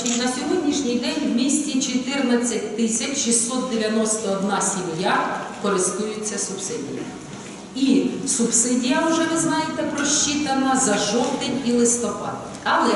Значить, на сьогоднішній день в місті 14 тисяч 691 сім'я користуються субсидією. І субсидія, вже ви знаєте, просчитана за жовтень і листопад. Але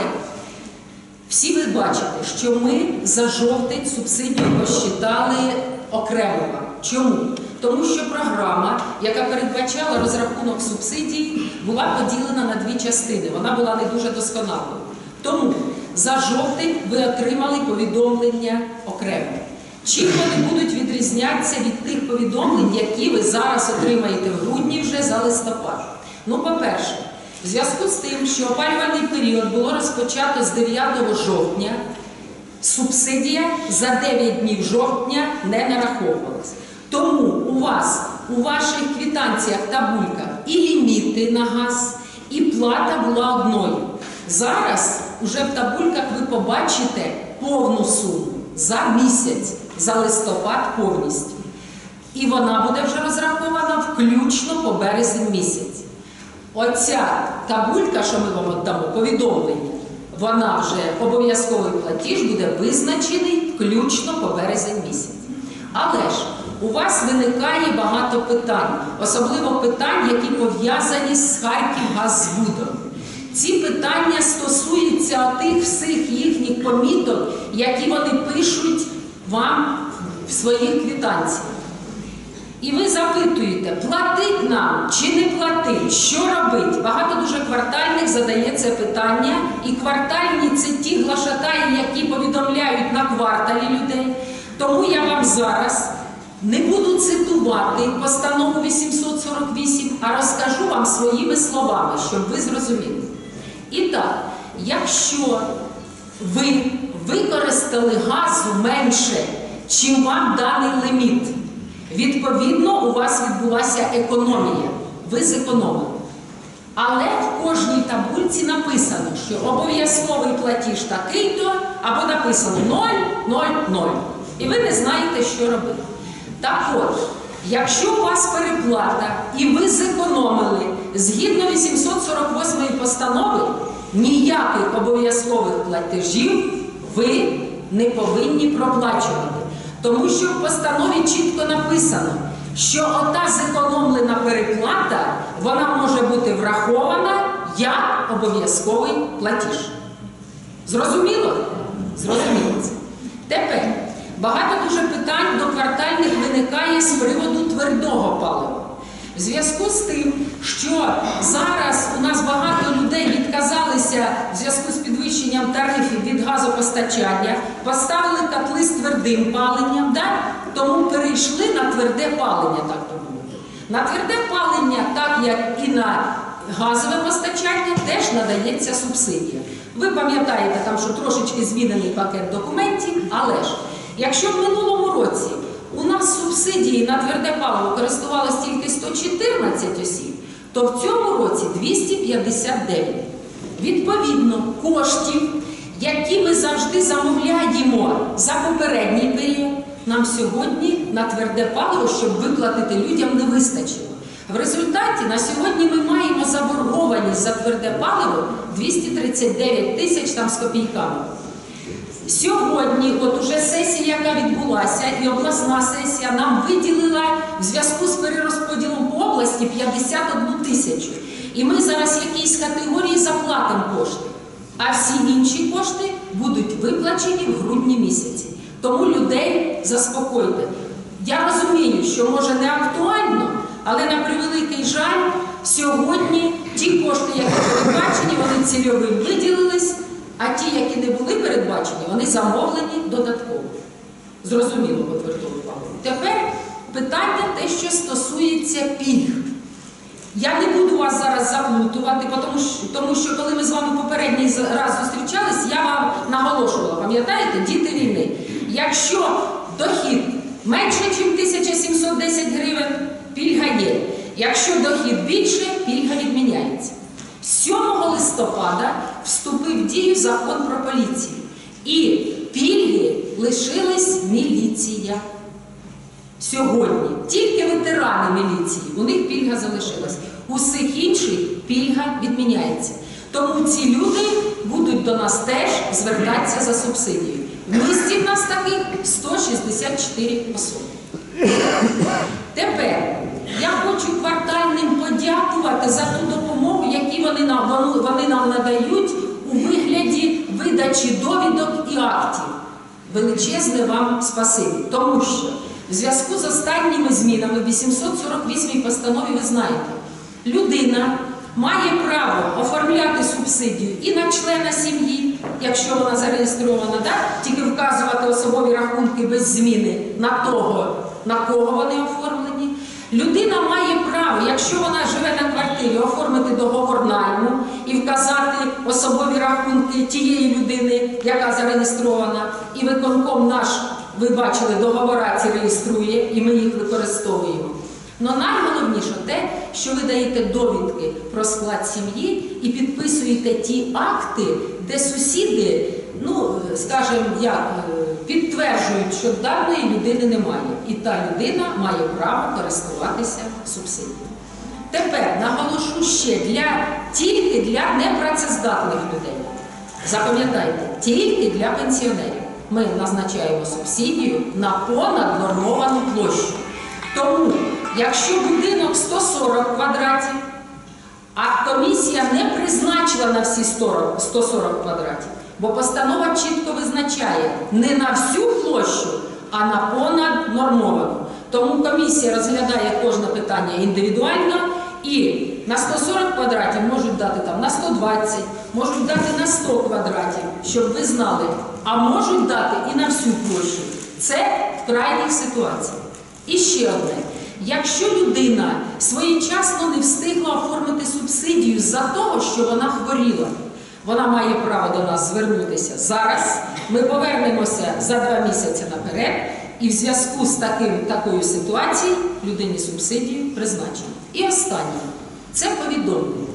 всі ви бачите, що ми за жовтень субсидію посчитали окремо. Чому? Тому що програма, яка передбачала розрахунок субсидій, була поділена на дві частини. Вона була не дуже досконалою. Тому за жовтень ви отримали повідомлення окремо. Чим вони будуть відрізнятися від тих повідомлень, які ви зараз отримаєте в грудні вже за листопад? Ну, по-перше, в зв'язку з тим, що опалювальний період було розпочато з 9 жовтня, субсидія за 9 днів жовтня не нараховувалась. Тому у вас у ваших квитанціях та бульках і ліміти на газ, і плата була одною. Зараз уже в табульках ви побачите повну суму за місяць, за листопад повністю. І вона буде вже розрахована включно по березень місяць. Оця табулька, що ми вам віддамо, повідомлення, вона вже обов'язковий платіж буде визначений включно по березень місяць. Але ж у вас виникає багато питань, особливо питань, які пов'язані з Харківгазбудом. Ці питання стосуються тих всіх їхніх поміток, які вони пишуть вам в своїх квитанціях. І ви запитуєте, платить нам чи не платить, що робить? Багато дуже квартальних задає це питання, і квартальні це ті глашатаї, які повідомляють на кварталі людей. Тому я вам зараз не буду цитувати постанову 848, а розкажу вам своїми словами, щоб ви зрозуміли. І так, якщо ви використали газу менше, чим вам даний ліміт, відповідно у вас відбулася економія. Ви зекономили. Але в кожній таблиці написано, що обов'язковий платіж такий-то, або написано 0, 0, 0. І ви не знаєте, що робити. Так от, якщо у вас переплата і ви зекономили згідно 848 постанови, ніяких обов'язкових платежів ви не повинні проплачувати. Тому що в постанові чітко написано, що ота зекономлена переплата вона може бути врахована як обов'язковий платіж. Зрозуміло? Зрозуміло це. Тепер багато дуже питань до квартальних виникає з приводу твердого палива. В зв'язку з тим, що зараз у нас багато людей відказалися в зв'язку з підвищенням тарифів від газопостачання, поставили котли з твердим паленням, да? тому перейшли на тверде палення, так то мовити. На тверде палення, так як і на газове постачання, теж надається субсидія. Ви пам'ятаєте, там, що трошечки змінений пакет документів, але ж якщо в минулому році у нас субсидії на тверде паливо користувалось тільки 114 осіб, то в цьому році 259. Відповідно, коштів, які ми завжди замовляємо за попередній період, нам сьогодні на тверде паливо, щоб виплатити людям, не вистачило. В результаті на сьогодні ми маємо заборгованість за тверде паливо 239 тисяч там з копійками. Сьогодні, от уже сесія, яка відбулася, і обласна сесія нам виділила в зв'язку з перерозподілом по області 51 тисячу. І ми зараз якійсь категорії заплатимо кошти, а всі інші кошти будуть виплачені в грудні місяці. Тому людей заспокойте. Я розумію, що може не актуально, але на превеликий жаль, сьогодні ті кошти, які передбачені, вони цільовим виділились. А ті, які не були передбачені, вони замовлені додатково. Зрозуміло по твердому. Тепер питання те, що стосується пільг. Я не буду вас зараз заплутувати, тому що, коли ми з вами попередній раз зустрічались, я вам наголошувала, пам'ятаєте, діти війни. Якщо дохід менше, ніж 1710 гривень, пільга є. Якщо дохід більше, пільга відміняється. 7 листопада вступив в дію закон про поліцію. І пільги лишились міліція. Сьогодні тільки ветерани міліції, у них пільга залишилась. Усіх інших пільга відміняється. Тому ці люди будуть до нас теж звертатися за субсидією. В місті в нас таких 164 особи. Тепер я хочу квартальним подякувати за ту допомогу, яку вони нам, вони- нам надають у вигляді видачі довідок і актів. Величезне вам спасибі. Тому що в зв'язку з останніми змінами в 848 постанові ви знаєте, людина має право оформляти субсидію і на члена сім'ї, якщо вона зареєстрована, да? тільки вказувати особові рахунки без зміни на того, на кого вони оформлені. Людина має право, якщо вона живе на квартирі, оформити договор найму і вказати особові рахунки тієї людини, яка зареєстрована, і виконком наш, ви бачили, договора ці реєструє, і ми їх використовуємо. Но найголовніше те, що ви даєте довідки про склад сім'ї і підписуєте ті акти, де сусіди, ну скажімо, як е, підтверджують, що даної людини немає, і та людина має право користуватися субсидією. Тепер наголошу ще для тільки для непрацездатних людей. Запам'ятайте, тільки для пенсіонерів ми назначаємо субсидію на понад нормовану площу. Тому, якщо будинок 140 квадратів, а комісія не призначила на всі 140 140 квадратів, бо постанова чітко визначає не на всю площу, а на понад нормовану. Тому комісія розглядає кожне питання індивідуально і на 140 квадратів можуть дати там на 120, можуть дати на 100 квадратів, щоб ви знали, а можуть дати і на всю площу. Це в крайніх ситуаціях. І ще одне. Якщо людина своєчасно не встигла оформити субсидію за того, що вона хворіла, вона має право до нас звернутися зараз. Ми повернемося за два місяці наперед, і в зв'язку з таким, такою ситуацією людині субсидію призначено. І останнє це повідомлення.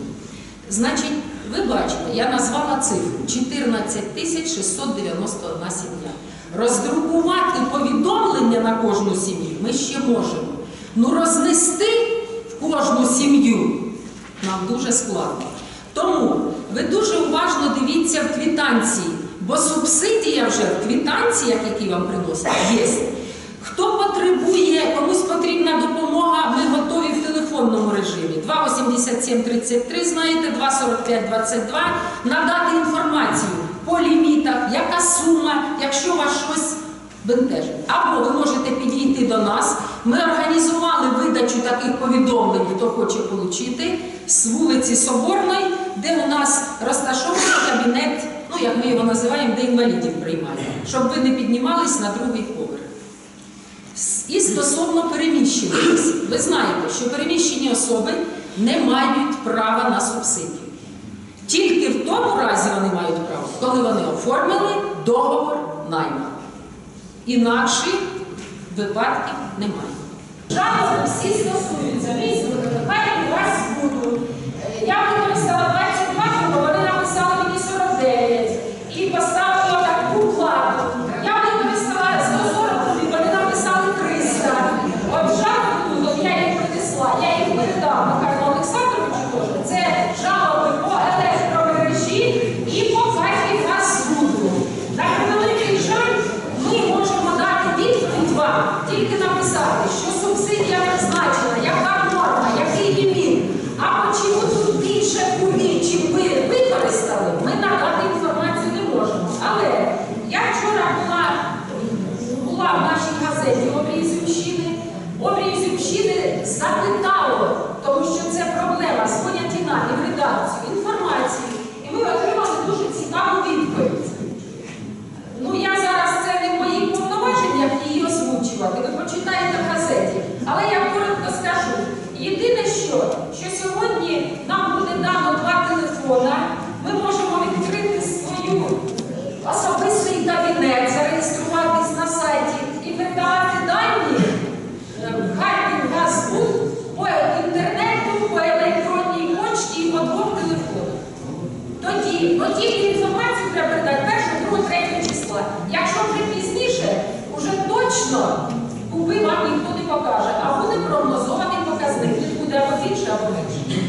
Значить, ви бачите, я назвала цифру 14 тисяч 691 сім'я. Роздрукувати повідомлення на кожну сім'ю ми ще можемо. Ну рознести в кожну сім'ю нам дуже складно. Ви дуже уважно дивіться в квитанції, бо субсидія вже в квитанціях, які вам приносять, є. Хто потребує, комусь потрібна допомога, ми готові в телефонному режимі. 28733, знаєте, 24522, надати інформацію по лімітах, яка сума, якщо вас щось бентежить. Або ви можете підійти до нас. Ми організували видачу таких повідомлень, хто хоче отримати, з вулиці Соборної, де у нас розташований кабінет, ну як ми його називаємо, де інвалідів приймають, щоб ви не піднімались на другий поверх. І стосовно переміщених осіб. Ви знаєте, що переміщені особи не мають права на субсидію. Тільки в тому разі вони мають право, коли вони оформили договор найму. Інакших випадків немає. Жалоби всі стосуються місць, хай у вас буду. Е, Я використала 22, бо вони написали мені 49 і поставила таку плату. Я використала 140, і вони написали 300. От жалоби будуть, я їх принесла, я їх передам Михайлу Олександровичу теж. Це жалоби по електромережі і по карті газу. На превеликий жаль, ми можемо дати відповідь вам, тільки написати, що субсидія призначена, яка норма, який ліміт. А чому тут більше кубів, чим ви використали, ми надати інформацію не можемо. Але я вчора була, була в нашій газеті «Обрій Зівщини». «Обрій Зівщини» запитало, тому що це проблема, дзвонять і нам, і в редакцію, інформацію. І ми отримали дуже цікаву відповідь. Ну, я зараз це не в моїх повноваженнях її озвучувати. Ви почитаєте в газеті. Але я коротко скажу. Єдине, що, що сьогодні нам буде дано два телефона. Ми можемо відкрити свою особистий кабінет, зареєструватись на сайті і передавати дані е, в Харків по інтернету, по електронній почті і по двох телефонах. Тоді, ну тільки інформацію треба передати першого, другого, третього числа. Якщо вже пізніше, уже точно купи вам ніхто не покаже, а буде прогнозований показник. Він буде або більше, або менше.